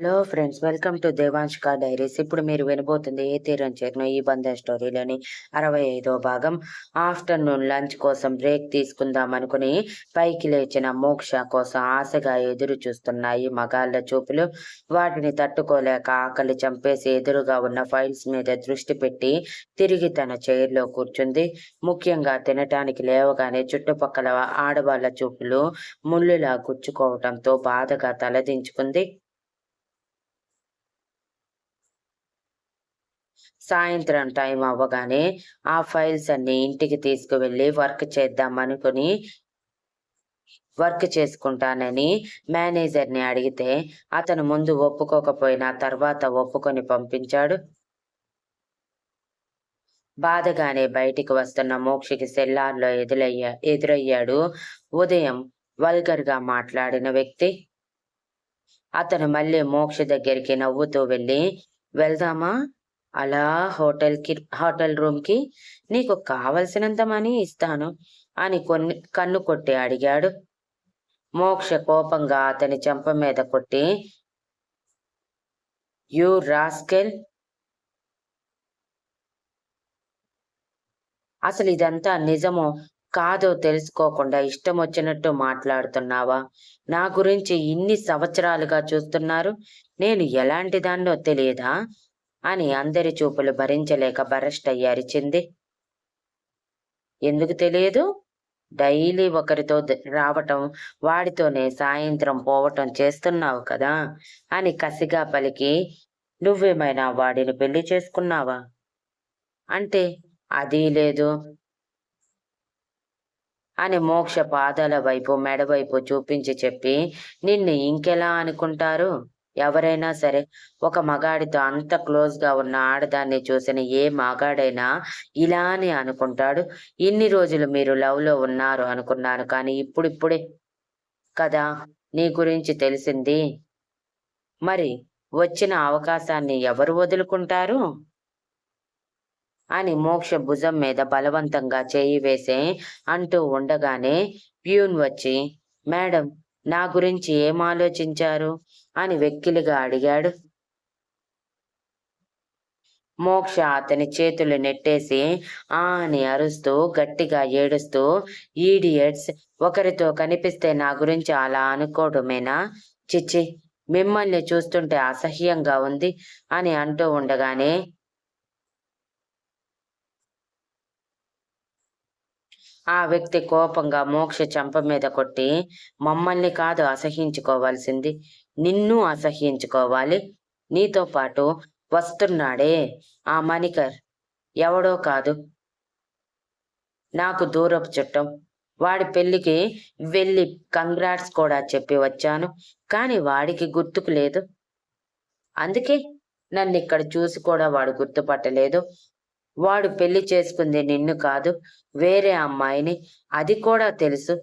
Hello friends welcome to Devanshika diaries ఇప్పుడు మీరు వినబోతుంది ఏ తీరం చేరిన ఈ బంధ స్టోరీలోని అరవై ఐదో భాగం. ఆఫ్టర్నూన్ లంచ్ కోసం బ్రేక్ తీసుకుందాం అనుకుని పైకి లేచిన మోక్ష కోసం ఆశగా ఎదురు చూస్తున్నాయి మగాళ్ళ చూపులు వాటిని తట్టుకోలేక ఆకలి చంపేసి ఎదురుగా ఉన్న ఫైల్స్ మీద దృష్టి పెట్టి తిరిగి తన చైర్లో కూర్చుంది. ముఖ్యంగా తినటానికి లేవగానే చుట్టుపక్కల ఆడవాళ్ళ చూపులు ముళ్ళులా గుచ్చుకోవటంతో బాధగా తలదించుకుంది. సాయంత్రం టైం అవ్వగానే ఆ ఫైల్స్ అన్ని ఇంటికి తీసుకువెళ్ళి వర్క్ చేద్దాం అనుకుని వర్క్ చేసుకుంటానని మేనేజర్ని అడిగితే అతను ముందు ఒప్పుకోకపోయినా తర్వాత ఒప్పుకొని పంపించాడు. బాధగానే బయటికి వస్తున్న మోక్షకి సెల్లార్లో ఎదురయ్యా ఎదురయ్యాడు ఉదయం వల్గర్గా మాట్లాడిన వ్యక్తి. అతను మళ్ళీ మోక్ష దగ్గరికి నవ్వుతూ వెళ్ళి వెళ్దామా? అలా హోటల్కి హోటల్ రూమ్కి నీకు కావలసినంత మనీ ఇస్తాను అని కొన్ని కన్ను కొట్టి అడిగాడు. మోక్ష కోపంగా అతని చెంప మీద కొట్టి యు రాస్కెల్! అసలు ఇదంతా నిజమో కాదో తెలుసుకోకుండా ఇష్టం వచ్చినట్టు మాట్లాడుతున్నావా? నా గురించి ఇన్ని సంవత్సరాలుగా చూస్తున్నారు. నేను ఎలాంటి దాన్నో తెలియదా? అని అందరి చూపులు భరించలేక బరెస్ట్ అయ్యి అరిచింది ఎందుకు తెలియదు? డైలీ ఒకరితో రావటం వాడితోనే సాయంత్రం పోవటం చేస్తున్నావు కదా? అని కసిగా పలికి నువ్వేమైనా వాడిని పెళ్ళి చేసుకున్నావా? అంటే అది లేదు. అని మోక్ష పాదాల వైపు మెడవైపు చూపించి చెప్పి నిన్ను ఇంకెలా అనుకుంటారు? ఎవరైనా సరే ఒక మగాడితో అంత క్లోజ్గా ఉన్న ఆడదాన్ని చూసిన ఏ మగాడైనా ఇలానే అనుకుంటాడు. ఇన్ని రోజులు మీరు లవ్లో ఉన్నారు అనుకున్నాను కానీ ఇప్పుడిప్పుడే కదా నీ గురించి తెలిసింది. మరి వచ్చిన అవకాశాన్ని ఎవరు వదులుకుంటారు? అని మోక్ష భుజం మీద బలవంతంగా చేయి వేసే అంటూ ఉండగానే ప్యూన్ వచ్చి మేడం నా గురించి ఏం ఆలోచించారు? అని వెక్కిలిగా అడిగాడు. మోక్ష అతని చేతులు నెట్టేసి ఆ అని అరుస్తూ గట్టిగా ఏడుస్తూ ఈడియట్స్ ఒకరితో కనిపిస్తే నా గురించి అలా అనుకోవడమేనా? చిచ్చి మిమ్మల్ని చూస్తుంటే అసహ్యంగా ఉంది అని అంటూ ఉండగానే ఆ వ్యక్తి కోపంగా మోక్ష చెంప మీద కొట్టి మమ్మల్ని కాదు అసహించుకోవాల్సింది. నిన్ను అసహ్యించుకోవాలి. నీతో పాటు వస్తున్నాడే ఆ మణికర్. ఎవడో కాదు. నాకు దూరపు చుట్టం. వాడి పెళ్ళికి వెళ్ళి కంగ్రాట్స్ కూడా చెప్పి వచ్చాను. కానీ వాడికి గుర్తుకు లేదు. అందుకే నన్ను ఇక్కడ చూసి కూడా వాడు గుర్తుపట్టలేదు. వాడు పెళ్ళి చేసుకుంది నిన్ను కాదు వేరే అమ్మాయిని. అది కూడా తెలుసు.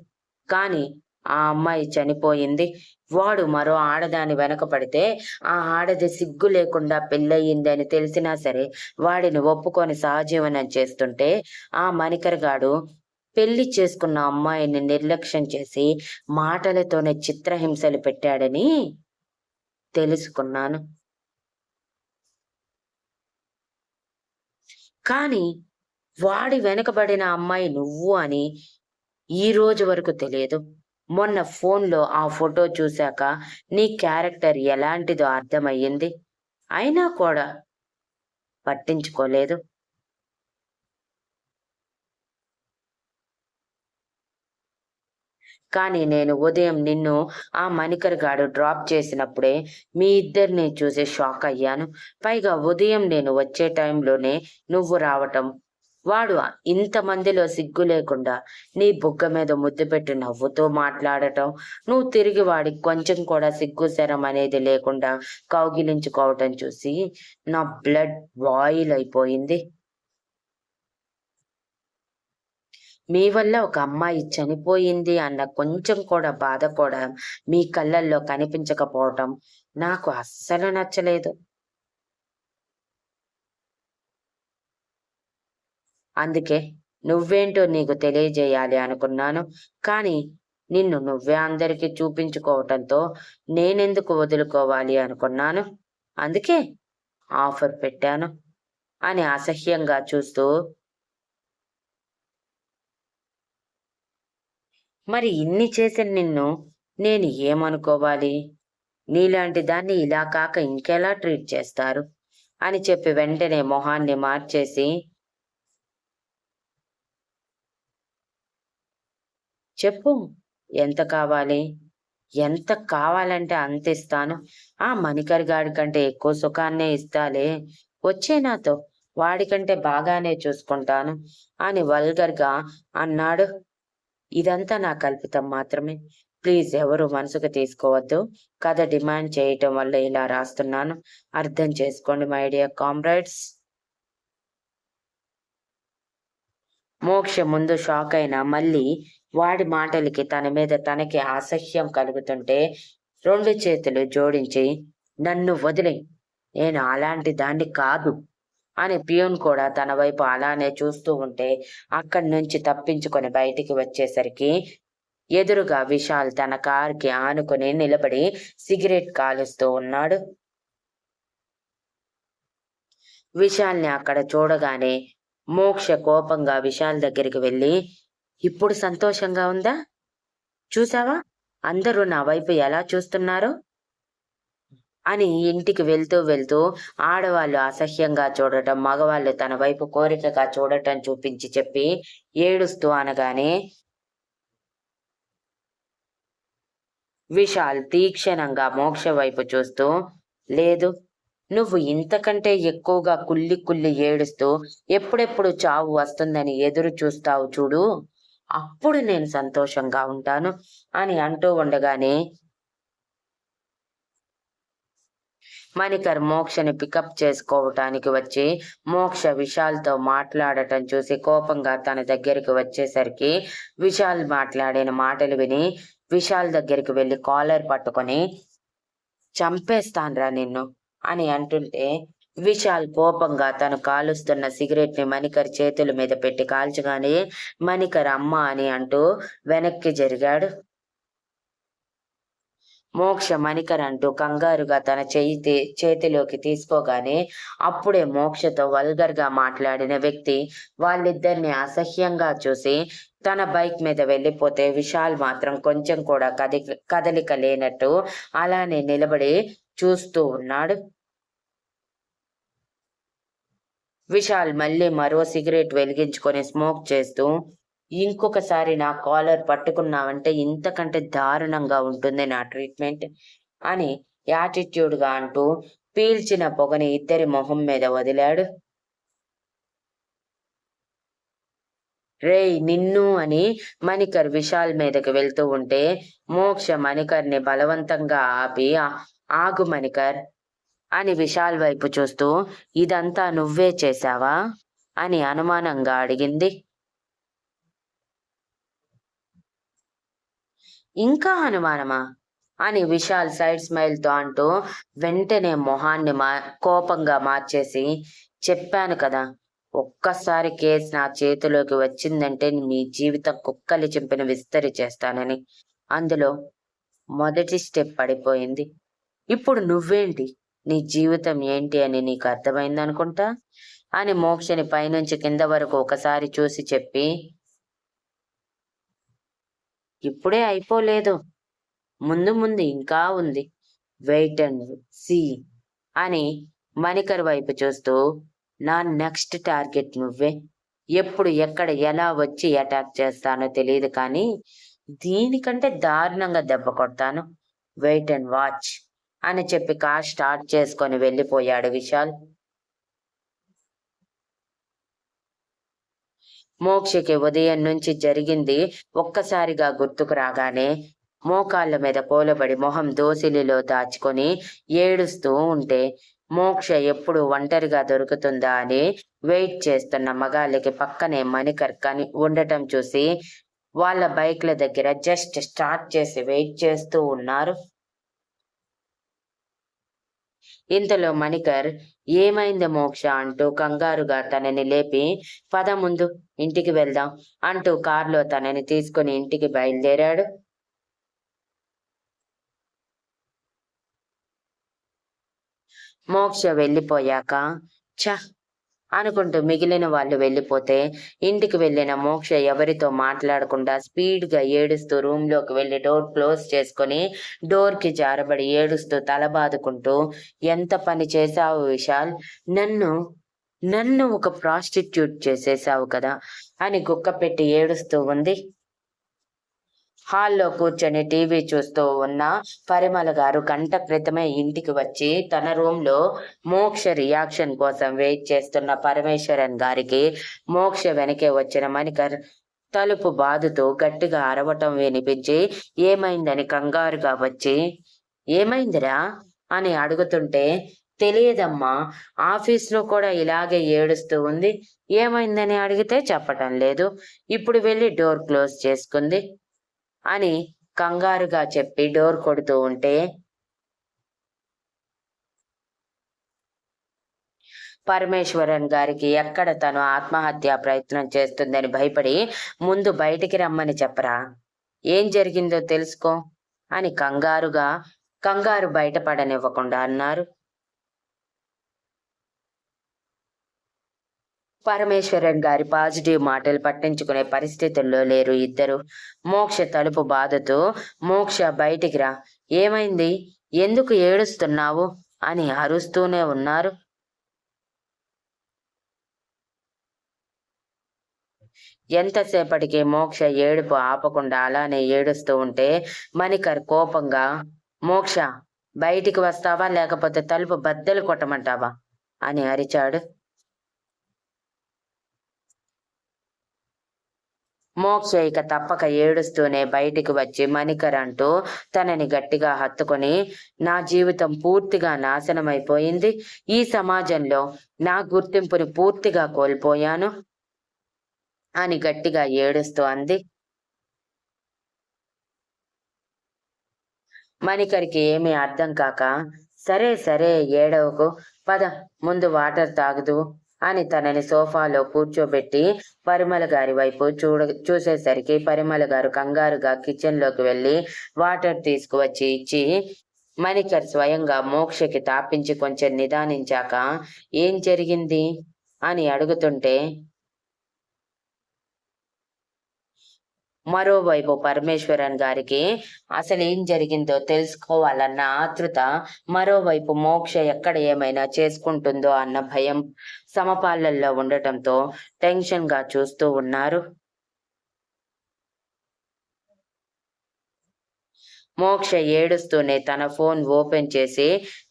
కాని ఆ అమ్మాయి చనిపోయింది. వాడు మరో ఆడదాని వెనక పడితే ఆ ఆడది సిగ్గు లేకుండా పెళ్ళయింది తెలిసినా సరే వాడిని ఒప్పుకొని సహజీవనం చేస్తుంటే ఆ మణికరగాడు పెళ్ళి చేసుకున్న అమ్మాయిని నిర్లక్ష్యం చేసి మాటలతోనే చిత్రహింసలు పెట్టాడని తెలుసుకున్నాను. కానీ వాడి వెనకబడిన అమ్మాయి నువ్వు అని ఈ రోజు వరకు తెలియదు. మొన్న ఫోన్లో ఆ ఫోటో చూశాక నీ క్యారెక్టర్ ఎలాంటిదో అర్థమయ్యింది. అయినా కూడా పట్టించుకోలేదు. కానీ నేను ఉదయం నిన్ను ఆ మణికర్ గాడు డ్రాప్ చేసినప్పుడే మీ ఇద్దరిని చూసి షాక్ అయ్యాను. పైగా ఉదయం నేను వచ్చే టైంలోనే నువ్వు రావటం వాడు ఇంతమందిలో సిగ్గు లేకుండా నీ బుగ్గ మీద ముద్దు పెట్టి నవ్వుతూ మాట్లాడటం నువ్వు తిరిగి వాడికి కొంచెం కూడా సిగ్గు శరం అనేది లేకుండా కౌగిలించుకోవటం చూసి నా బ్లడ్ బాయిల్ అయిపోయింది. మీ వల్ల ఒక అమ్మాయి చనిపోయింది అన్న కొంచెం కూడా బాధ కూడా మీ కళ్ళల్లో కనిపించకపోవటం నాకు అస్సలు నచ్చలేదు. అందుకే నువ్వేంటో నీకు తెలియజేయాలి అనుకున్నాను. కానీ నిన్ను నువ్వే అందరికీ చూపించుకోవటంతో నేనెందుకు వదులుకోవాలి అనుకున్నాను? అందుకే ఆఫర్ పెట్టాను అని అసహ్యంగా చూస్తూ మరి ఇన్ని చేసిన నిన్ను నేను ఏమనుకోవాలి? నీలాంటి దాన్ని ఇలా కాక ఇంకెలా ట్రీట్ చేస్తారు? అని చెప్పి వెంటనే మొహాన్ని మార్చేసి చెప్పు. ఎంత కావాలి? ఎంత కావాలంటే అంత ఇస్తాను. ఆ మణికర్ గాడి కంటే ఎక్కువ సుఖాన్నే ఇస్తాలే. వచ్చే నాతో. వాడికంటే బాగానే చూసుకుంటాను. అని వల్గర్గా అన్నాడు. ఇదంతా నా కల్పితం మాత్రమే. ప్లీజ్ ఎవరు మనసుకు తీసుకోవద్దు. కథ డిమాండ్ చేయటం వల్ల ఇలా రాస్తున్నాను. అర్థం చేసుకోండి మై డియర్ కామ్రేడ్స్. మోక్ష ముందు షాక్ అయినా మళ్ళీ వాడి మాటలకి తన మీద తనకి అసహ్యం కలుగుతుంటే రెండు చేతులు జోడించి నన్ను వదిలే నేను అలాంటి దాన్ని కాదు అని పియూన్ కూడా తన వైపు అలానే చూస్తూ ఉంటే అక్కడి నుంచి తప్పించుకొని బయటికి వచ్చేసరికి ఎదురుగా విశాల్ తన కారుకి ఆనుకుని నిలబడి సిగరెట్ కాలుస్తూ ఉన్నాడు. విశాల్ని అక్కడ చూడగానే మోక్ష కోపంగా విశాల్ దగ్గరికి వెళ్ళి ఇప్పుడు సంతోషంగా ఉందా? చూసావా అందరూ నా వైపు ఎలా చూస్తున్నారో? అని ఇంటికి వెళ్తూ వెళ్తూ ఆడవాళ్ళు అసహ్యంగా చూడటం మగవాళ్ళు తన వైపు కోరికగా చూడటం చూపించి చెప్పి ఏడుస్తూ అనగానే విశాల్ తీక్షణంగా మోక్ష వైపు చూస్తూ లేదు నువ్వు ఇంతకంటే ఎక్కువగా కుల్లి కుల్లి ఏడుస్తూ ఎప్పుడెప్పుడు చావు వస్తుందని ఎదురు చూస్తావు చూడు. అప్పుడు నేను సంతోషంగా ఉంటాను అని అంటూ ఉండగానే మణికర్ మోక్షని పికప్ చేసుకోవటానికి వచ్చి మోక్ష విశాల్తో మాట్లాడటం చూసి కోపంగా తన దగ్గరికి వచ్చేసరికి విశాల్ మాట్లాడిన మాటలు విని విశాల్ దగ్గరికి వెళ్ళి కాలర్ పట్టుకొని చంపేస్తాన్రా నిన్ను అని అంటుంటే విశాల్ కోపంగా తను కాలుస్తున్న సిగరెట్ని మణికర్ చేతుల మీద పెట్టి కాల్చగానే మణికర్ అమ్మ అని అంటూ వెనక్కి జరిగాడు. మోక్ష మణికర్ అంటూ కంగారుగా తన చేయి చేతిలోకి తీసుకోగానే అప్పుడే మోక్షతో వల్గర్గా మాట్లాడిన వ్యక్తి వాళ్ళిద్దరిని అసహ్యంగా చూసి తన బైక్ మీద వెళ్ళిపోతే విశాల్ మాత్రం కొంచెం కూడా కది కదలిక లేనట్టు అలానే నిలబడి చూస్తూ ఉన్నాడు. విశాల్ మళ్ళీ మరో సిగరెట్ వెలిగించుకొని స్మోక్ చేస్తూ ఇంకొకసారి నా కాలర్ పట్టుకున్నావంటే ఇంతకంటే దారుణంగా ఉంటుంది నా ట్రీట్మెంట్ అని యాటిట్యూడ్గా అంటూ పీల్చిన పొగని ఇద్దరి మొహం మీద వదిలాడు. రేయ్ నిన్ను అని మణికర్ విశాల్ మీదకి వెళ్తూ ఉంటే మోక్ష మణికర్ని బలవంతంగా ఆపి ఆగు మణికర్ అని విశాల్ వైపు చూస్తూ ఇదంతా నువ్వే చేశావా? అని అనుమానంగా అడిగింది. ఇంకా అనుమానమా? అని విశాల్ సైడ్ స్మైల్తో అంటూ వెంటనే మొహాన్ని మా కోపంగా మార్చేసి చెప్పాను కదా ఒక్కసారి కేసు నా చేతిలోకి వచ్చిందంటే మీ జీవితం కుక్కలి చింపిన విస్తరి చేస్తానని. అందులో మొదటి స్టెప్ పడిపోయింది. ఇప్పుడు నువ్వేంటి? నీ జీవితం ఏంటి అని నీకు అర్థమైంది అనుకుంటా? అని మోక్షని పైనుంచి కింద వరకు ఒకసారి చూసి చెప్పి ఇప్పుడే అయిపోలేదు. ముందు ముందు ఇంకా ఉంది. వెయిట్ అండ్ సి అని మణికర్ వైపు చూస్తూ నా నెక్స్ట్ టార్గెట్ నువ్వే. ఎప్పుడు ఎక్కడ ఎలా వచ్చి అటాక్ చేస్తానో తెలియదు కానీ దీనికంటే దారుణంగా దెబ్బ కొడతాను. Wait and watch. అని చెప్పి కార్ స్టార్ట్ చేసుకొని వెళ్ళిపోయాడు విశాల్. మోక్షకి ఉదయం నుంచి జరిగింది ఒక్కసారిగా గుర్తుకు రాగానే మోకాళ్ళ మీద పోలబడి మొహం దోసిలిలో దాచుకొని ఏడుస్తూ ఉంటే మోక్ష ఎప్పుడు ఒంటరిగా దొరుకుతుందా అని వెయిట్ చేస్తున్న మగాళ్ళకి పక్కనే మణికర్ కని ఉండటం చూసి వాళ్ళ బైక్ల దగ్గర జస్ట్ స్టార్ట్ చేసి వెయిట్ చేస్తూ ఉన్నారు. ఇంతలో మణికర్ ఏమైంది మోక్ష? అంటూ కంగారుగా తనని లేపి పద ముందు ఇంటికి వెళ్దాం అంటూ కారులో తనని తీసుకుని ఇంటికి బయలుదేరాడు. మోక్ష వెళ్ళిపోయాక చ అనుకుంటూ మిగిలిన వాళ్ళు వెళ్ళిపోతే ఇంటికి వెళ్ళిన మోక్ష ఎవరితో మాట్లాడకుండా స్పీడ్గా ఏడుస్తూ రూమ్లోకి వెళ్ళి డోర్ క్లోజ్ చేసుకొని డోర్కి జారబడి ఏడుస్తూ తల బాదుకుంటూ ఎంత పని చేశావు విశాల్? నన్ను నన్ను ఒక ప్రాస్టిట్యూట్ చేసేసావు కదా అని గుక్క పెట్టి ఏడుస్తూ ఉంది. హాల్లో కూర్చొని టీవీ చూస్తూ ఉన్న పరిమళ గారు గంట క్రితమే ఇంటికి వచ్చి తన రూమ్లో మోక్ష రియాక్షన్ కోసం వెయిట్ చేస్తున్న పరమేశ్వరన్ గారికి మోక్ష వెనకే వచ్చిన మణికర్ తలుపు బాదుతూ గట్టిగా అరవటం వినిపించి ఏమైందని కంగారుగా వచ్చి ఏమైందిరా? అని అడుగుతుంటే తెలియదమ్మా ఆఫీస్లో కూడా ఇలాగే ఏడుస్తూ ఉంది. ఏమైందని అడిగితే చెప్పటం లేదు. ఇప్పుడు వెళ్ళి డోర్ క్లోజ్ చేసుకుంది. అని కంగారుగా చెప్పి డోర్ కొడుతూ ఉంటే పరమేశ్వరన్ గారికి ఎక్కడ తను ఆత్మహత్య ప్రయత్నం చేస్తుందని భయపడి ముందు బయటికి రమ్మని చెప్పరా? ఏం జరిగిందో తెలుసుకో అని కంగారుగా కంగారు బయటపడనివ్వకుండా అన్నారు. పరమేశ్వరన్ గారి పాజిటివ్ మాటలు పట్టించుకునే పరిస్థితుల్లో లేరు ఇద్దరు. మోక్ష తలుపు బాధతో మోక్ష బయటికి రా. ఏమైంది? ఎందుకు ఏడుస్తున్నావు? అని అరుస్తూనే ఉన్నారు. ఎంతసేపటికి మోక్ష ఏడుపు ఆపకుండా అలానే ఏడుస్తూ ఉంటే మణికర్ కోపంగా మోక్ష బయటికి వస్తావా? లేకపోతే తలుపు బద్దలు కొట్టమంటావా? అని అరిచాడు. మోక్ష ఇక తప్పక ఏడుస్తూనే బయటికి వచ్చి మణికర్ అంటూ తనని గట్టిగా హత్తుకొని నా జీవితం పూర్తిగా నాశనమైపోయింది. ఈ సమాజంలో నా గుర్తింపుని పూర్తిగా కోల్పోయాను అని గట్టిగా ఏడుస్తూ అంది. మణికర్కి ఏమీ అర్థం కాక సరే సరే ఏడవకు పద ముందు వాటర్ తాగుదు అని తనని సోఫాలో కూర్చోబెట్టి పరిమళ గారి వైపు చూడ చూసేసరికి పరిమళ గారు కంగారుగా కిచెన్లోకి వెళ్ళి వాటర్ తీసుకువచ్చి ఇచ్చి మణికర్ స్వయంగా మోక్షకి తాపించి కొంచెం నిదానించాక ఏం జరిగింది? అని అడుగుతుంటే మరోవైపు పరమేశ్వరన్ గారికి అసలు ఏం జరిగిందో తెలుసుకోవాలన్న ఆతృత మరోవైపు మోక్ష ఎక్కడ ఏమైనా చేసుకుంటుందో అన్న భయం సమపాలల్లో ఉండటంతో టెన్షన్గా చూస్తూ ఉన్నారు. మోక్ష ఏడుస్తూనే తన ఫోన్ ఓపెన్ చేసి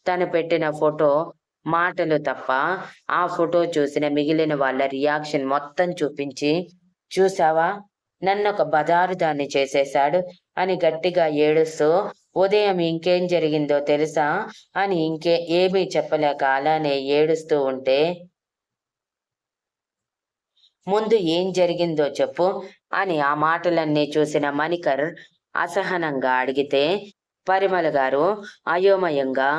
తను పెట్టిన ఫోటో మాటలు తప్ప ఆ ఫోటో చూసిన మిగిలిన వాళ్ళ రియాక్షన్ మొత్తం చూపించి చూసావా? నన్ను ఒక బజారుదాన్ని చేసేశాడు. అని గట్టిగా ఏడుస్తూ ఉదయం ఇంకేం జరిగిందో తెలుసా? అని ఇంకే ఏమీ చెప్పలేక అలానే ఏడుస్తూ ఉంటే ముందు ఏం జరిగిందో చెప్పు అని ఆ మాటలన్నీ చూసిన మణికర్ అసహనంగా అడిగితే పరిమళ గారు అయోమయంగా?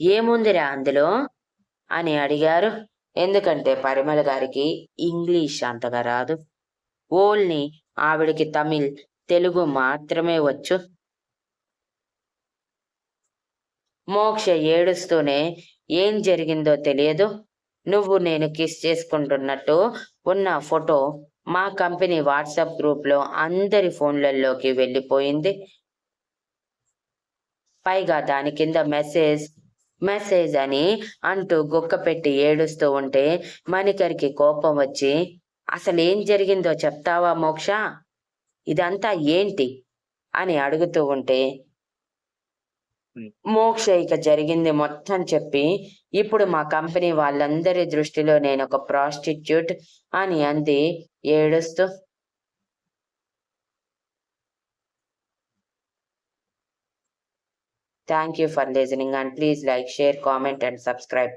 ఏముందిరా అందులో? అని అడిగారు. ఎందుకంటే పరిమళ గారికి ఇంగ్లీష్ అంతగా రాదు. ఓల్ని ఆవిడికి తమిళ్ తెలుగు మాత్రమే వచ్చు. మోక్ష ఏడుస్తూనే ఏం జరిగిందో తెలియదు. నువ్వు నేను కిస్ చేసుకుంటున్నట్టు ఉన్న ఫోటో మా కంపెనీ వాట్సాప్ గ్రూప్లో అందరి ఫోన్లలోకి వెళ్ళిపోయింది. పైగా దాని కింద మెసేజ్ మెసేజ్ అని అంటూ గుక్క పెట్టి ఏడుస్తూ ఉంటే మణికరికి కోపం వచ్చి అసలు ఏం జరిగిందో చెప్తావా మోక్ష? ఇదంతా ఏంటి? అని అడుగుతూ ఉంటే మోక్ష ఇక జరిగింది మొత్తం చెప్పి ఇప్పుడు మా కంపెనీ వాళ్ళందరి దృష్టిలో నేను ఒక ప్రాస్టిట్యూట్ అని అంది ఏడుస్తూ. Thank you for listening and please like share comment and subscribe.